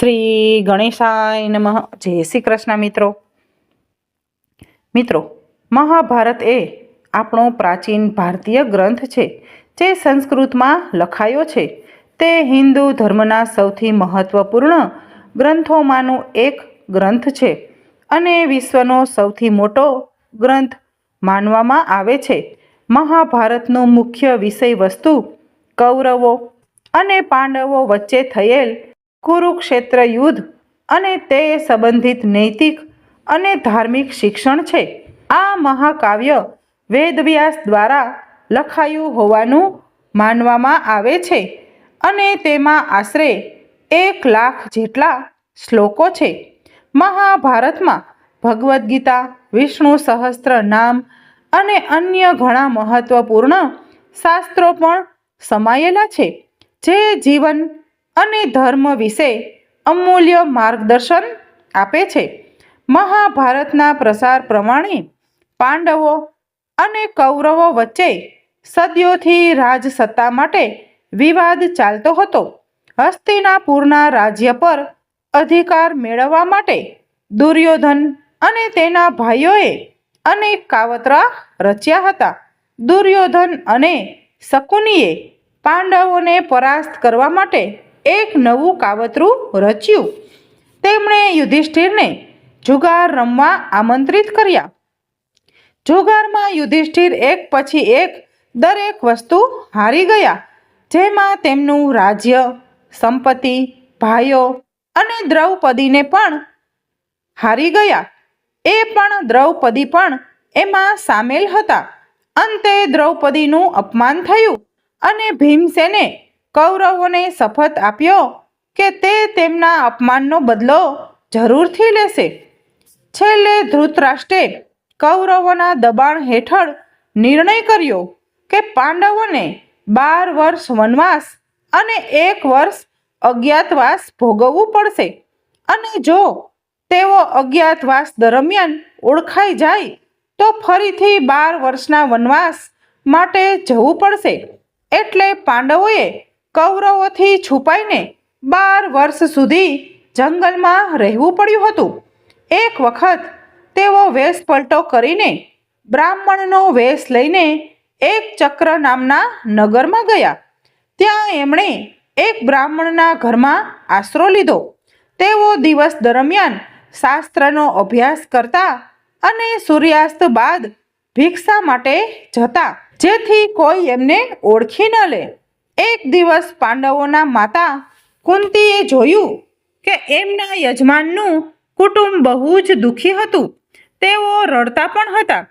શ્રી ગણેશાય નમઃ. જય શ્રી કૃષ્ણ મિત્રો. મિત્રો, મહાભારત એ આપણો પ્રાચીન ભારતીય ગ્રંથ છે, જે સંસ્કૃતમાં લખાયો છે. તે હિન્દુ ધર્મના સૌથી મહત્વપૂર્ણ ગ્રંથોમાંનું એક ગ્રંથ છે અને વિશ્વનો સૌથી મોટો ગ્રંથ માનવામાં આવે છે. મહાભારતનો મુખ્ય વિષય વસ્તુ કૌરવો અને પાંડવો વચ્ચે થયેલ કુરુક્ષેત્ર યુદ્ધ અને તે સંબંધિત નૈતિક અને ધાર્મિક શિક્ષણ છે. આ મહાકાવ્ય વેદવ્યાસ દ્વારા લખાયું હોવાનું માનવામાં આવે છે અને તેમાં આશરે એક લાખ જેટલા શ્લોકો છે. મહાભારતમાં ભગવદ્ ગીતા, વિષ્ણુ સહસ્ત્ર નામ અને અન્ય ઘણા મહત્વપૂર્ણ શાસ્ત્રો પણ સમાયેલા છે. જે જીવન અને ધર્મ વિશે અમૂલ્ય માર્ગદર્શન આપે છે. મહાભારતના પ્રસાર પ્રમાણે પાંડવો અને કૌરવો વચ્ચે સદીઓથી રાજસત્તા માટે વિવાદ ચાલતો હતો. હસ્તિનાપુરના રાજ્ય પર અધિકાર મેળવવા માટે દુર્યોધન અને તેના ભાઈઓએ અનેક કાવતરા રચ્યા હતા. દુર્યોધન અને શકુનીએ પાંડવોને પરાસ્ત કરવા માટે એક નવું કાવતરું રચ્યું. તેમણે યુધિષ્ઠિરને જુગાર રમવા આમંત્રિત કર્યા. જુગારમાં યુધિષ્ઠિર એક પછી એક દરેક વસ્તુ હારી ગયા, જેમાં તેમનું રાજ્ય, સંપત્તિ, ભાઈઓ અને દ્રૌપદીને પણ હારી ગયા. એ પણ દ્રૌપદી પણ એમાં સામેલ હતા. અંતે દ્રૌપદીનું અપમાન થયું અને ભીમસેને કૌરવોને શપથ આપ્યો કે તે તેમના અપમાનનો બદલો જરૂરથી લેશે. છેલ્લે ધૃતરાષ્ટ્રે કૌરવોના દબાણ હેઠળ નિર્ણય કર્યો કે પાંડવોને બાર વર્ષ વનવાસ અને એક વર્ષ અજ્ઞાતવાસ ભોગવવું પડશે. અને જો તેઓ અજ્ઞાતવાસ દરમિયાન ઓળખાઈ જાય, તો ફરીથી બાર વર્ષના વનવાસ માટે જવું પડશે. એટલે પાંડવોએ કૌરવોથી છુપાઈને બાર વર્ષ સુધી જંગલમાં રહેવું પડ્યું હતું. એક વખત તેઓ વેશ પલટો કરીને બ્રાહ્મણનો વેશ લઈને એક ચક્ર નામના નગરમાં ગયા. ત્યાં એમણે એક બ્રાહ્મણના ઘરમાં આશરો લીધો. તેઓ દિવસ દરમિયાન શાસ્ત્રનો અભ્યાસ કરતા અને સૂર્યાસ્ત બાદ ભિક્ષા માટે જતા, જેથી કોઈ એમને ઓળખી ન લે. એક દિવસ પાંડવોના માતા કુંતીએ જોયું કે એમના યજમાનનું કુટુંબ બહુ જ દુઃખી હતું. તેઓ રડતા પણ હતા.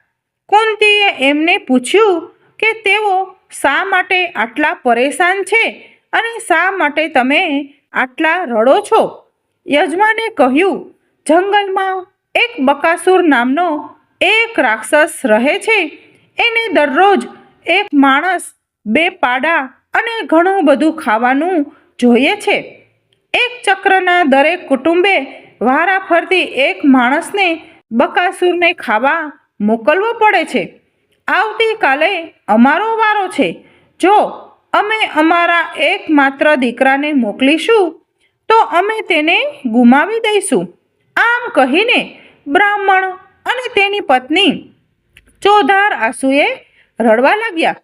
કુંતીએ એમને પૂછ્યું કે તેઓ શા માટે આટલા પરેશાન છે અને શા માટે તમે આટલા રડો છો? યજમાને કહ્યું, જંગલમાં એક બકાસુર નામનો એક રાક્ષસ રહે છે. એને દરરોજ એક માણસ બે પાડા અને ઘણું બધું ખાવાનું જોઈએ છે. એક ચક્રના દરેક કુટુંબે વારા ફરતી એક માણસને બકાસુરને ખાવા મોકલવો પડે છે. આવતીકાલે અમારો વારો છે. જો અમે અમારા એકમાત્ર દીકરાને મોકલીશું, તો અમે તેને ગુમાવી દઈશું. આમ કહીને બ્રાહ્મણ અને તેની પત્ની ચોધાર આંસુએ રડવા લાગ્યા.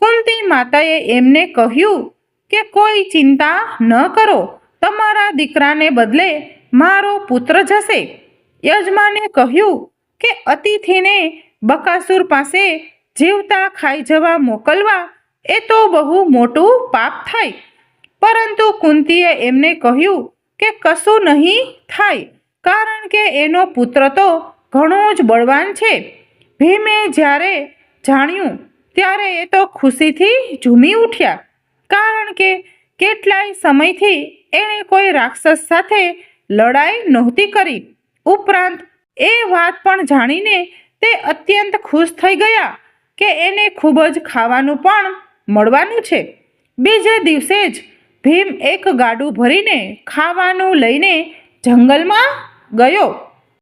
કુંતી માતાએ એમને કહ્યું કે કોઈ ચિંતા ન કરો, તમારા દીકરાને બદલે મારો પુત્ર જશે. યજમાને કહ્યું કે અતિથિને બકાસુર પાસે જીવતા ખાઈ જવા મોકલવા એ તો બહુ મોટું પાપ થાય. પરંતુ કુંતીએ એમને કહ્યું કે કશું નહીં થાય, કારણ કે એનો પુત્ર તો ઘણો જ બળવાન છે. ભીમે જ્યારે જાણ્યું ત્યારે એ તો ખુશીથી ઝૂમી ઉઠ્યા. કારણ કે કેટલાય સમયથી એણે કોઈ રાક્ષસ સાથે લડાઈ નહોતી કરી. ઉપરાંત એ વાત પણ જાણીને તે અત્યંત ખુશ થઈ ગયા કે એને ખૂબ જ ખાવાનું પણ મળવાનું છે. બીજે દિવસે જ ભીમ એક ગાડું ભરીને ખાવાનું લઈને જંગલમાં ગયો.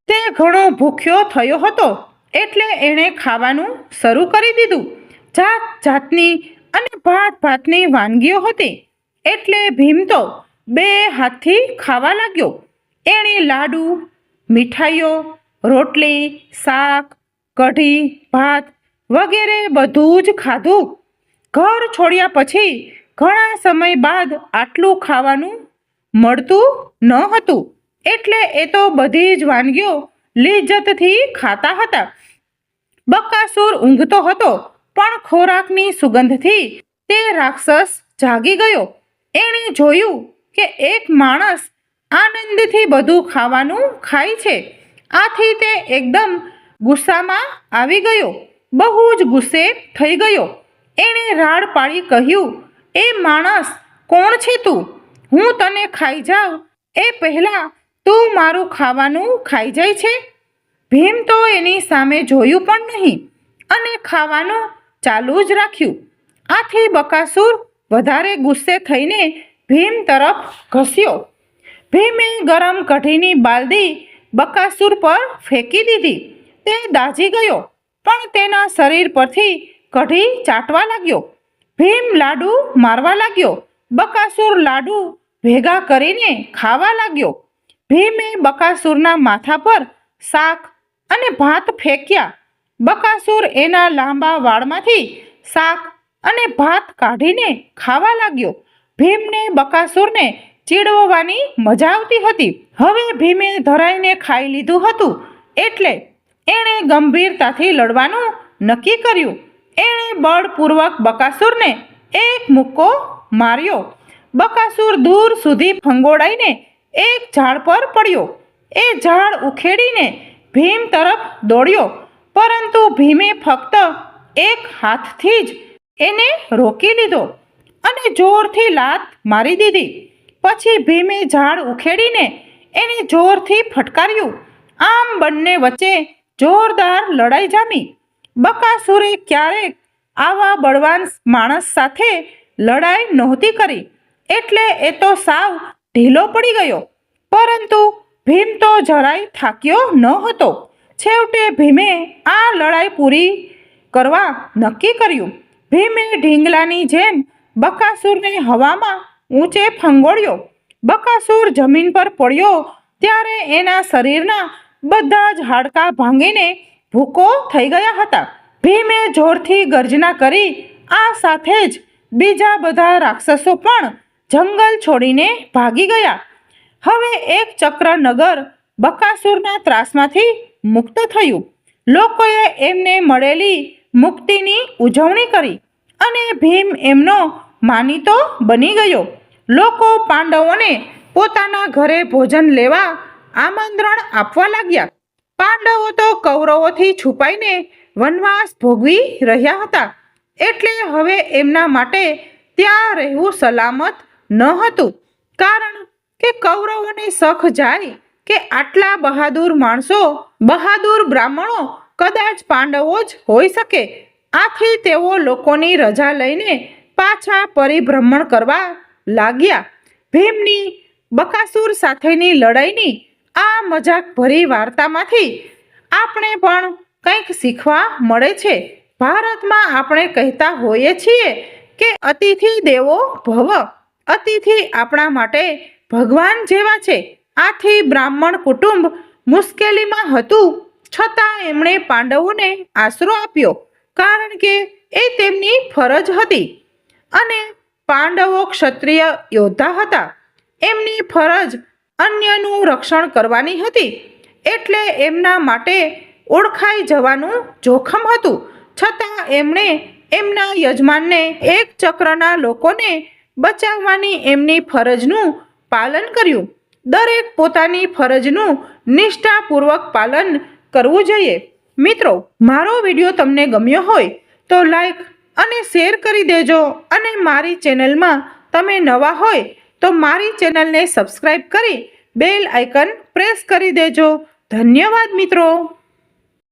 તે ઘણો ભૂખ્યો થયો હતો એટલે એણે ખાવાનું શરૂ કરી દીધું. જાત જાતની અને ભાત ભાતની વાનગીઓ હતી. એટલે ભીમ તો બે હાથથી ખાવા લાગ્યો. એણે લાડુ, મીઠાઈઓ, રોટલી, શાક, કઢી, ભાત વગેરે બધું જ ખાધું. ઘર છોડ્યા પછી ઘણા સમય બાદ આટલું ખાવાનું મળતું ન હતું. એટલે એ તો બધી જ વાનગીઓ લિજ્જતથી ખાતા હતા. બકાસુર ઊંઘતો હતો. ખોરાકની સુગંધથી તે રાક્ષસ જાગી ગયો. એણે જોયું કે એક માણસ આનંદથી બધું ખાવાનું ખાય છે. આથી તે એકદમ ગુસ્સામાં આવી ગયો. બહુ જ ગુસ્સે થઈ ગયો. એણે રાડ પાડી કહ્યું, એ માણસ, કોણ છે તું? હું તને ખાઈ જાઉં. એ પહેલાં તું મારું ખાવાનું ખાઈ જાય છે. ભીમ તો એની સામે જોયું પણ નહીં અને ખાવાનું ચાલુ જ રાખ્યું. આથી બકાસુર વધારે ગુસ્સે થઈને ભીમ તરફ ઘસ્યો. ભીમે ગરમ કઢીની બાલદી બકાસુર પર ફેંકી દીધી. તે દાઝી ગયો, પણ તેના શરીર પરથી કઢી ચાટવા લાગ્યો. ભીમ લાડુ મારવા લાગ્યો. બકાસુર લાડુ ભેગા કરીને ખાવા લાગ્યો. ભીમે બકાસુરના માથા પર શાક અને ભાત ફેંક્યા. બકાસુર એના લાંબા વાળમાંથી શાક અને ભાત કાઢીને ખાવા લાગ્યો. ભીમને બકાસુરને ચીડવવાની મજા આવતી હતી. હવે ભીમે ધરાઈને ખાઈ લીધું હતું એટલે એણે ગંભીરતાથી લડવાનું નક્કી કર્યું. એણે બળપૂર્વક બકાસુરને એક મુક્કો માર્યો. બકાસુર દૂર સુધી ફંગોળાઈને એક ઝાડ પર પડ્યો. એ ઝાડ ઉખેડીને ભીમ તરફ દોડ્યો. પરંતુ ભીમે ફક્ત એક હાથથી જ એને રોકી લીધો અને જોરથી લાત મારી દીધી. પછી ભીમે ઝાડ ઉખેડીને એને જોરથી ફટકાર્યું. આમ બંને વચ્ચે જોરદાર લડાઈ જામી. બકાસુરે ક્યારેક આવા બળવાન માણસ સાથે લડાઈ નહોતી કરી. એટલે એ તો સાવ ઢીલો પડી ગયો. પરંતુ ભીમ તો જરાય થાક્યો ન હતો. છેવટે ભીમે આ લડાઈ પૂરી કરવા નક્કી કર્યું. ભીમે ઢીંગલાની જેમ બકાસુરને હવામાં ઊંચે ફંગોળ્યો. બકાસુર જમીન પર પડ્યો ત્યારે એના શરીરના બધા જ હાડકાં ભાંગીને ભૂકો થઈ ગયા હતા. ભીમે જોરથી ગર્જના કરી આ સાથે જ બીજા બધા રાક્ષસો પણ જંગલ છોડીને ભાગી ગયા. હવે એક ચક્ર નગર બકાસુરના ત્રાસમાંથી મુક્ત થયું. લોકોએ એમને મળેલી મુક્તિની ઉજવણી કરી અને ભીમ એમનો માનીતો બની ગયો. લોકો પાંડવોને પોતાના ઘરે ભોજન લેવા આમંત્રણ આપવા લાગ્યા. પાંડવો તો કૌરવોથી છુપાઈને વનવાસ ભોગવી રહ્યા હતા. એટલે હવે એમના માટે ત્યાં રહેવું સલામત ન હતું. કારણ કે કૌરવોને શખ જાય કે આટલા બહાદુર માણસો, બહાદુર બ્રાહ્મણો કદાચ પાંડવો જ હોઈ શકે. આથી તેઓ લોકોની રજા લઈને પાછા પરિભ્રમણ કરવા લાગ્યા. ભીમની બકાસુર સાથેની લડાઈની આ મજાક ભરી વાર્તામાંથી આપણે પણ કંઈક શીખવા મળે છે. ભારતમાં આપણે કહેતા હોઈએ છીએ કે અતિથિ દેવો ભવ. અતિથિ આપણા માટે ભગવાન જેવા છે. આથી બ્રાહ્મણ કુટુંબ મુશ્કેલીમાં હતું છતાં એમણે પાંડવોને આશરો આપ્યો કારણ કે એ તેમની ફરજ હતી. અને પાંડવો ક્ષત્રિય યોદ્ધા હતા. એમની ફરજ અન્યનું રક્ષણ કરવાની હતી. એટલે એમના માટે ઓળખાઈ જવાનું જોખમ હતું. છતાં એમણે એમના યજમાનને એક ચક્રના લોકોને બચાવવાની એમની ફરજનું પાલન કર્યું. દરેક પોતાની ફરજનું નિષ્ઠાપૂર્વક પાલન કરવું જોઈએ. મિત્રો, મારો વીડિયો તમને ગમ્યો હોય તો લાઈક અને શેર કરી દેજો અને મારી ચેનલમાં તમે નવા હોય તો મારી ચેનલને સબસ્ક્રાઈબ કરી બેલ આઇકન પ્રેસ કરી દેજો. ધન્યવાદ મિત્રો.